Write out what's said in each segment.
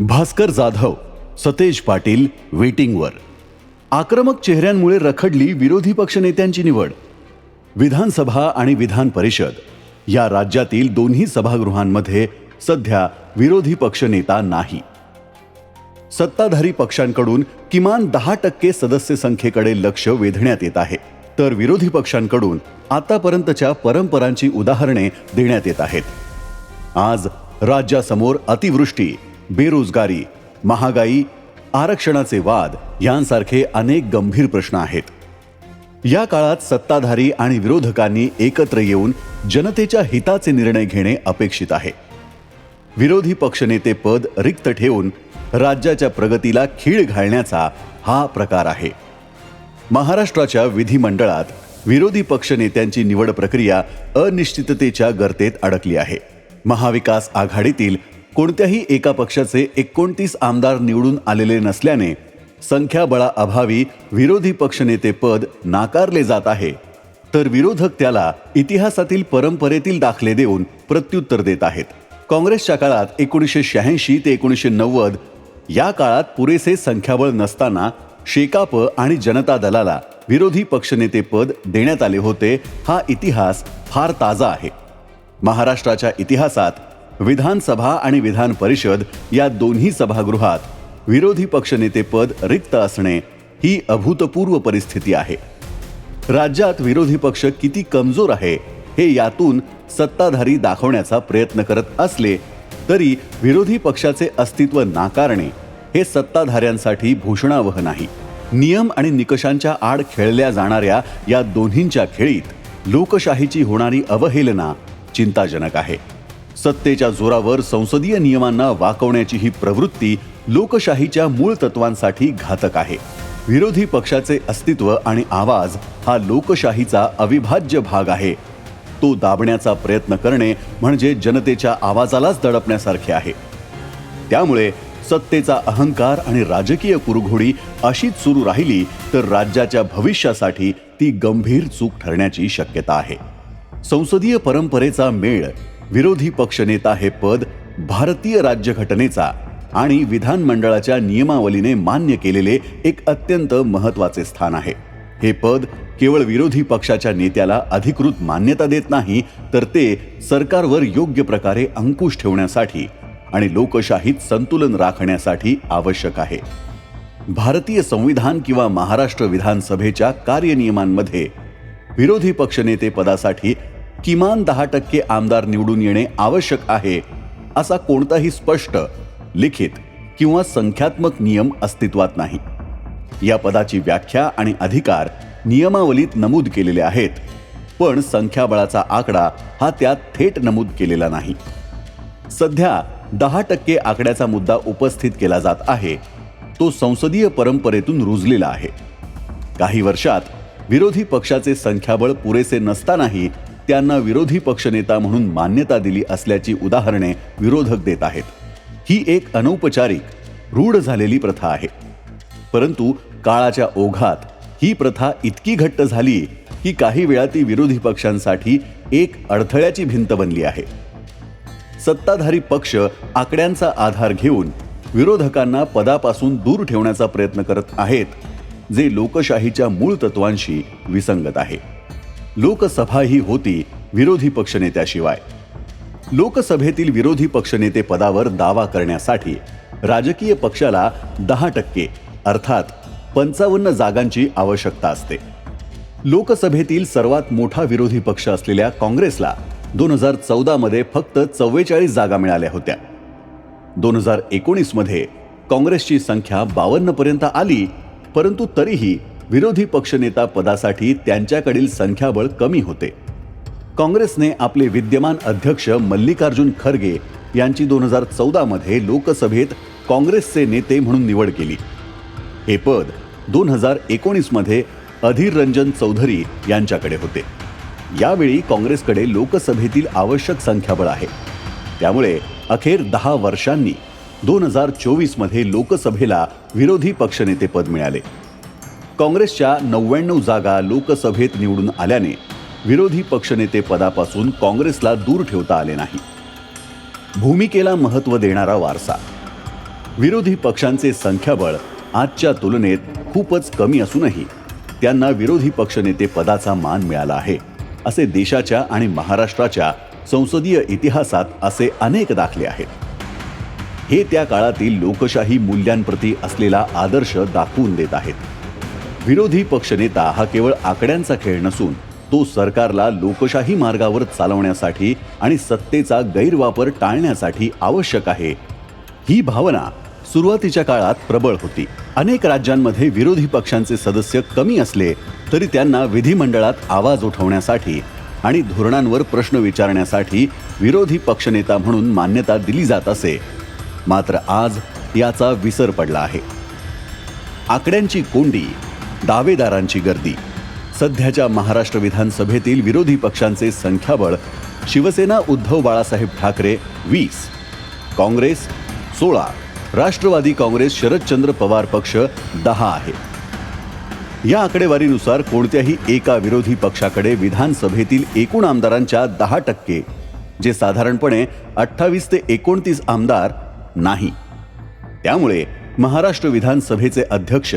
भास्कर जाधव सतेज पाटील वेटिंगवर. आक्रमक चेहऱ्यांमुळे रखडली विरोधी पक्षनेत्यांची निवड. विधानसभा आणि विधान परिषद. या राज्यातील दोन्ही सभागृहांमध्ये सध्या विरोधी पक्षनेता नाही. सत्ताधारी पक्षांकडून किमान दहा टक्के सदस्य संख्येकडे लक्ष वेधण्यात येत आहे. तर विरोधी पक्षांकडून आतापर्यंतच्या परंपरांची उदाहरणे देण्यात येत आहेत. आज राज्यासमोर अतिवृष्टी बेरोजगारी महागाई आरक्षणाचे वाद यांसारखे अनेक गंभीर प्रश्न आहेत. या काळात सत्ताधारी आणि विरोधकांनी एकत्र येऊन जनतेच्या हिताचे निर्णय घेणे अपेक्षित आहे. विरोधी पक्षनेते पद रिक्त ठेवून राज्याच्या प्रगतीला खीळ घालण्याचा हा प्रकार आहे. महाराष्ट्राच्या विधिमंडळात विरोधी पक्षनेत्यांची निवड प्रक्रिया अनिश्चिततेच्या गर्तेत अडकली आहे. महाविकास आघाडीतील कोणत्याही एका पक्षाचे एकोणतीस आमदार निवडून आलेले नसल्याने संख्याबळाअभावी विरोधी पक्षनेते पद नाकारले जात आहे. तर विरोधक त्याला इतिहासातील परंपरेतील दाखले देऊन प्रत्युत्तर देत आहेत. काँग्रेसच्या काळात एकोणीसशे शहाऐंशी ते एकोणीसशे नव्वद या काळात पुरेसे संख्याबळ नसताना शेकाप आणि जनता दलाला विरोधी पक्षनेते पद देण्यात आले होते हा इतिहास फार ताजा आहे. महाराष्ट्राच्या इतिहासात विधानसभा आणि विधान परिषद या दोन्ही सभागृहात विरोधी पक्षनेतेपद रिक्त असणे ही अभूतपूर्व परिस्थिती आहे. राज्यात विरोधी पक्ष किती कमजोर आहे हे यातून सत्ताधारी दाखवण्याचा प्रयत्न करत असले तरी विरोधी पक्षाचे अस्तित्व नाकारणे हे सत्ताधाऱ्यांसाठी भूषणावह नाही. नियम आणि निकषांच्या आड खेळल्या जाणाऱ्या या दोन्हींच्या खेळीत लोकशाहीची होणारी अवहेलना चिंताजनक आहे. सत्तेच्या जोरावर संसदीय नियमांना वाकवण्याची ही प्रवृत्ती लोकशाहीच्या मूळ तत्वांसाठी घातक आहे. विरोधी पक्षाचे अस्तित्व आणि आवाज हा लोकशाहीचा अविभाज्य भाग आहे. तो दाबण्याचा प्रयत्न करणे म्हणजे जनतेच्या आवाजालाच दडपण्यासारखे आहे. त्यामुळे सत्तेचा अहंकार आणि राजकीय कुरघोडी अशीच सुरू राहिली तर राज्याच्या भविष्यासाठी ती गंभीर चूक ठरण्याची शक्यता आहे. संसदीय परंपरेचा मेळ विरोधी पक्षनेता हे पद भारतीय राज्यघटनेचा आणि विधानमंडळाच्या नियमावलीने मान्य केलेले एक अत्यंत महत्त्वाचे स्थान आहे. हे पद केवळ विरोधी पक्षाच्या नेत्याला अधिकृत मान्यता देत नाही तर ते सरकारवर योग्य प्रकारे अंकुश ठेवण्यासाठी आणि लोकशाहीत संतुलन राखण्यासाठी आवश्यक आहे. भारतीय संविधान किंवा महाराष्ट्र विधानसभेच्या कार्यनियमांमध्ये विरोधी पक्षनेते पदासाठी किमान दहा टक्के आमदार निवडून येणे आवश्यक आहे असा कोणताही स्पष्ट लिखित किंवा संख्यात्मक नियम अस्तित्वात नाही. या पदाची व्याख्या आणि अधिकार नियमावलीत नमूद केलेले आहेत पण संख्याबळाचा आकडा हा त्यात थेट नमूद केलेला नाही. सध्या दहा टक्के आकड्याचा मुद्दा उपस्थित केला जात आहे तो संसदीय परंपरेतून रुजलेला आहे. काही वर्षात विरोधी पक्षाचे संख्याबळ पुरेसे नसतानाही त्यांना विरोधी पक्षनेता म्हणून मान्यता दिली असल्याची उदाहरणे विरोधक देत आहेत. ही एक अनौपचारिक रूढ झालेली प्रथा आहे. परंतु काळाच्या ओघात ही प्रथा इतकी घट्ट झाली की काही वेळा ती विरोधी पक्षांसाठी एक अडथळ्याची भिंत बनली आहे. सत्ताधारी पक्ष आकड्यांचा आधार घेऊन विरोधकांना पदापासून दूर ठेवण्याचा प्रयत्न करत आहेत जे लोकशाहीच्या मूळ तत्वांशी विसंगत आहे. लोकसभा ही होती विरोधी पक्षनेत्याशिवाय लोकसभेतील विरोधी पक्षनेते पदावर दावा करण्यासाठी राजकीय पक्षाला दहा टक्के अर्थात पंचावन्न जागांची आवश्यकता असते. लोकसभेतील सर्वात मोठा विरोधी पक्ष असलेल्या काँग्रेसला दोन हजार चौदामध्ये फक्त चव्वेचाळीस जागा मिळाल्या होत्या. दोन हजार एकोणीसमध्ये काँग्रेसची संख्या बावन्नपर्यंत आली परंतु तरीही विरोधी पक्षनेता पदासाठी त्यांच्याकडील संख्याबळ कमी होते. काँग्रेसने आपले विद्यमान अध्यक्ष मल्लिकार्जुन खरगे यांची दोन हजार चौदामध्ये लोकसभेत काँग्रेसचे नेते म्हणून निवड केली. हे पद दोन हजार एकोणीसमध्ये अधीर रंजन चौधरी यांच्याकडे होते. यावेळी काँग्रेसकडे लोकसभेतील आवश्यक संख्याबळ आहे. त्यामुळे अखेर दहा वर्षांनी दोन हजार चोवीसमध्ये लोकसभेला विरोधी पक्षनेतेपद मिळाले. काँग्रेसच्या नव्याण्णव जागा लोकसभेत निवडून आल्याने विरोधी पक्षनेते पदापासून काँग्रेसला दूर ठेवता आले नाही. भूमिकेला महत्त्व देणारा वारसा. विरोधी पक्षांचे संख्याबळ आजच्या तुलनेत खूपच कमी असूनही त्यांना विरोधी पक्षनेते पदाचा मान मिळाला आहे असे देशाच्या आणि महाराष्ट्राच्या संसदीय इतिहासात असे अनेक दाखले आहेत. हे त्या काळातील लोकशाही मूल्यांप्रती असलेला आदर्श दाखवून देत आहेत. विरोधी पक्षनेता हा केवळ आकड्यांचा खेळ नसून तो सरकारला लोकशाही मार्गावर चालवण्यासाठी आणि सत्तेचा गैरवापर टाळण्यासाठी आवश्यक आहे. ही भावना सुरुवातीच्या काळात प्रबळ होती. अनेक राज्यांमध्ये विरोधी पक्षांचे सदस्य कमी असले तरी त्यांना विधिमंडळात आवाज उठवण्यासाठी आणि धोरणांवर प्रश्न विचारण्यासाठी विरोधी पक्षनेता म्हणून मान्यता दिली जात असे. मात्र आज याचा विसर पडला आहे. आकड्यांची कोंडी दावेदारांची गर्दी. सध्याच्या महाराष्ट्र विधानसभेतील विरोधी पक्षांचे संख्याबळ शिवसेना उद्धव बाळासाहेब ठाकरे वीस काँग्रेस सोळा राष्ट्रवादी काँग्रेस शरदचंद्र पवार पक्ष दहा आहे. या आकडेवारीनुसार कोणत्याही एका विरोधी पक्षाकडे विधानसभेतील एकूण आमदारांच्या दहा टक्के जे साधारणपणे अठ्ठावीस ते एकोणतीस आमदार नाही. त्यामुळे महाराष्ट्र विधानसभेचे अध्यक्ष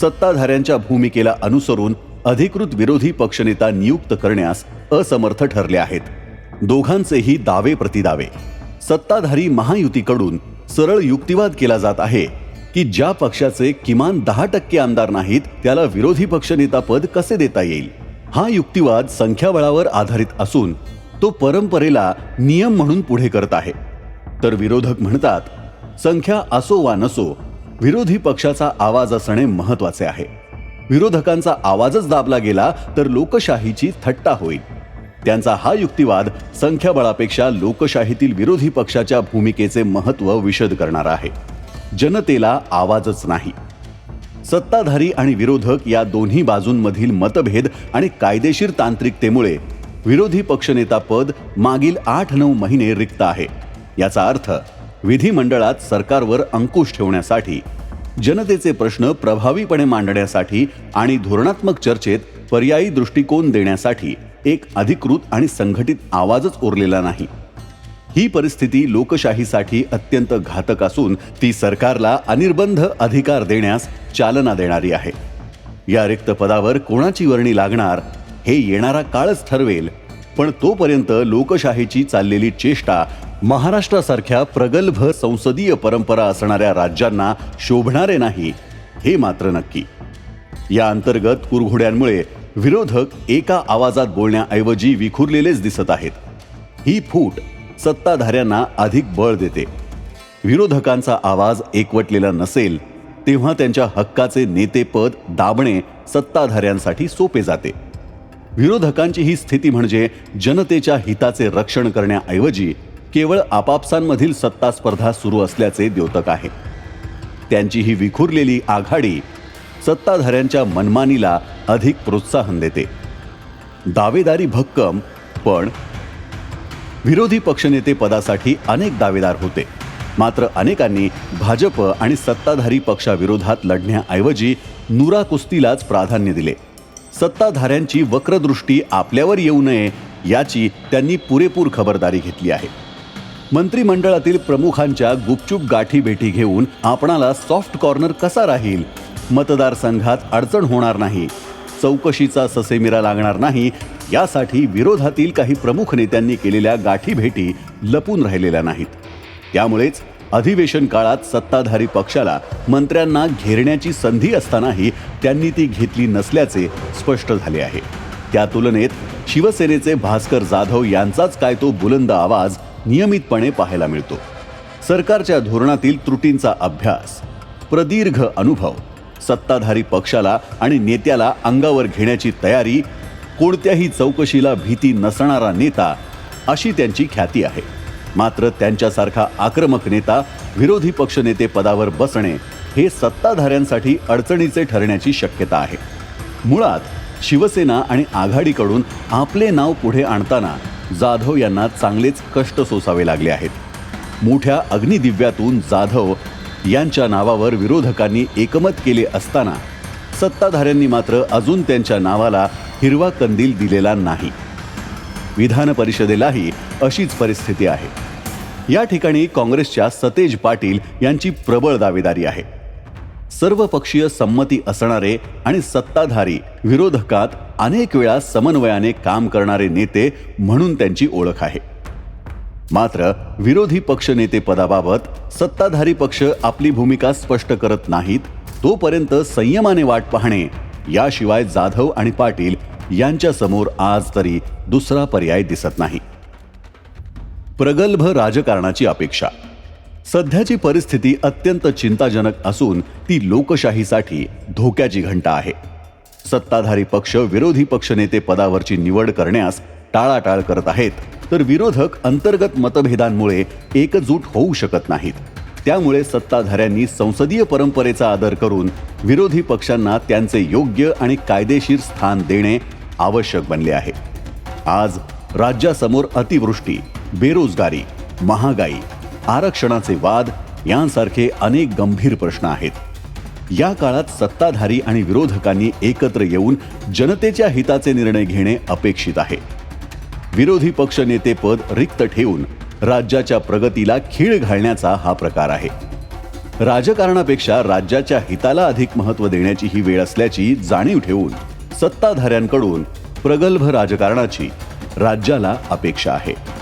सत्ताधाऱ्यांच्या भूमिकेला अनुसरून अधिकृत विरोधी पक्षनेता नियुक्त करण्यास असमर्थ ठरले आहेत. दोघांचेही दावे प्रतिदावे. सत्ताधारी महायुतीकडून सरळ युक्तिवाद केला जात आहे की ज्या पक्षाचे किमान दहा टक्के आमदार नाहीत त्याला विरोधी पक्षनेता पद कसे देता येईल? हा युक्तिवाद संख्याबळावर आधारित असून तो परंपरेला नियम म्हणून पुढे करत आहे. तर विरोधक म्हणतात संख्या असो वा नसो विरोधी पक्षाचा आवाज असणे महत्त्वाचे आहे. विरोधकांचा आवाजच दाबला गेला तर लोकशाहीची थट्टा होईल. त्यांचा हा युक्तिवाद संख्याबळापेक्षा लोकशाहीतील विरोधी पक्षाच्या भूमिकेचे महत्त्व विशद करणार आहे. जनतेला आवाजच नाही. सत्ताधारी आणि विरोधक या दोन्ही बाजूंमधील मतभेद आणि कायदेशीर तांत्रिकतेमुळे विरोधी पक्षनेता पद मागील आठ नऊ महिने रिक्त आहे. याचा अर्थ विधिमंडळात सरकारवर अंकुश ठेवण्यासाठी जनतेचे प्रश्न प्रभावीपणे मांडण्यासाठी आणि धोरणात्मक चर्चेत पर्यायी दृष्टिकोन देण्यासाठी एक अधिकृत आणि संघटित आवाजच उरलेला नाही. ही परिस्थिती लोकशाहीसाठी अत्यंत घातक असून ती सरकारला अनिर्बंध अधिकार देण्यास चालना देणारी आहे. या रिक्त पदावर कोणाची वर्णी लागणार हे येणारा काळच ठरवेल पण तोपर्यंत लोकशाहीची चाललेली चेष्टा महाराष्ट्रासारख्या प्रगल्भ संसदीय परंपरा असणाऱ्या राज्यांना शोभणारे नाही हे मात्र नक्की. या अंतर्गत कुरघोड्यांमुळे विरोधक एका आवाजात बोलण्याऐवजी विखुरलेलेच दिसत आहेत. ही फूट सत्ताधाऱ्यांना अधिक बळ देते. विरोधकांचा आवाज एकवटलेला नसेल तेव्हा त्यांच्या हक्काचे नेतेपद दाबणे सत्ताधाऱ्यांसाठी सोपे जाते. विरोधकांची ही स्थिती म्हणजे जनतेच्या हिताचे रक्षण करण्याऐवजी केवळ आपापसांमधील सत्ता स्पर्धा सुरू असल्याचे द्योतक आहे. त्यांची ही विखुरलेली आघाडी सत्ताधाऱ्यांच्या मनमानीला अधिक प्रोत्साहन देते. दावेदारी भक्कम पण विरोधी पक्षनेते पदासाठी अनेक दावेदार होते. मात्र अनेकांनी भाजप आणि सत्ताधारी पक्षाविरोधात लढण्याऐवजी नुरा कुस्तीलाच प्राधान्य दिले. सत्ताधाऱ्यांची वक्रदृष्टी आपल्यावर येऊ नये याची त्यांनी पुरेपूर खबरदारी घेतली आहे. मंत्रिमंडळातील प्रमुखांच्या गुपचूप गाठी भेटी घेऊन आपणाला सॉफ्ट कॉर्नर कसा राहील? मतदारसंघात अडचण होणार नाही. चौकशीचा ससेमिरा लागणार नाही. यासाठी विरोधातील काही प्रमुख नेत्यांनी केलेल्या गाठी भेटी लपून राहिलेल्या नाहीत. त्यामुळेच अधिवेशन काळात सत्ताधारी पक्षाला मंत्र्यांना घेरण्याची संधी असतानाही त्यांनी ती घेतली नसल्याचे स्पष्ट झाले आहे. त्या तुलनेत शिवसेनेचे भास्कर जाधव यांचाच काय तो बुलंद आवाज नियमितपणे पाहायला मिळतो. सरकारच्या धोरणातील त्रुटींचा अभ्यास प्रदीर्घ अनुभव सत्ताधारी पक्षाला आणि नेत्याला अंगावर घेण्याची तयारी कोणत्याही चौकशीला भीती नसणारा नेता अशी त्यांची ख्याती आहे. मात्र त्यांच्यासारखा आक्रमक नेता विरोधी पक्षनेते पदावर बसणे हे सत्ताधाऱ्यांसाठी अडचणीचे ठरण्याची शक्यता आहे. मुळात शिवसेना आणि आघाडीकडून आपले नाव पुढे आणताना जाधव यांना चांगलेच कष्ट सोसावे लागले आहेत. मोठ्या अग्निदिव्यातून जाधव यांच्या नावावर विरोधकांनी एकमत केले असताना सत्ताधाऱ्यांनी मात्र अजून त्यांच्या नावाला हिरवा कंदील दिलेला नाही. विधान परिषदेलाही अशीच परिस्थिती आहे. या ठिकाणी काँग्रेसच्या सतेज पाटील यांची प्रबळ दावेदारी आहे. सर्वपक्षीय संमती असणारे आणि सत्ताधारी विरोधकात अनेक वेळा समन्वयाने काम करणारे नेते म्हणून त्यांची ओळख आहे. मात्र विरोधी पक्षनेते पदाबाबत सत्ताधारी पक्ष आपली भूमिका स्पष्ट करत नाहीत तोपर्यंत संयमाने वाट पाहणे याशिवाय जाधव आणि पाटील यांच्या समोर आज तरी दुसरा पर्याय दिसत नाही. प्रगल्भ राजकारणाची अपेक्षा सध्याची परिस्थिती अत्यंत चिंताजनक असून ती लोकशाहीसाठी धोक्याची घंटा आहे. सत्ताधारी पक्ष विरोधी पक्षनेते पदावरची निवड करण्यास टाळाटाळ करत आहेत तर विरोधक अंतर्गत मतभेदांमुळे एकजूट होऊ शकत नाहीत. त्यामुळे सत्ताधाऱ्यांनी संसदीय परंपरेचा आदर करून विरोधी पक्षांना त्यांचे योग्य आणि कायदेशीर स्थान देणे आवश्यक बनले आहे. आज राज्यासमोर अतिवृष्टी बेरोजगारी महागाई आरक्षणाचे वाद यांसारखे अनेक गंभीर प्रश्न आहेत. या काळात सत्ताधारी आणि विरोधकांनी एकत्र येऊन जनतेच्या हिताचे निर्णय घेणे अपेक्षित आहे. विरोधी पक्ष नेतेपद रिक्त ठेवून राज्याच्या प्रगतीला खीळ घालण्याचा हा प्रकार आहे. राजकारणापेक्षा राज्याच्या हिताला अधिक महत्त्व देण्याची ही वेळ असल्याची जाणीव ठेवून सत्ताधाऱ्यांकडून प्रगल्भ राजकारणाची राज्याला अपेक्षा आहे.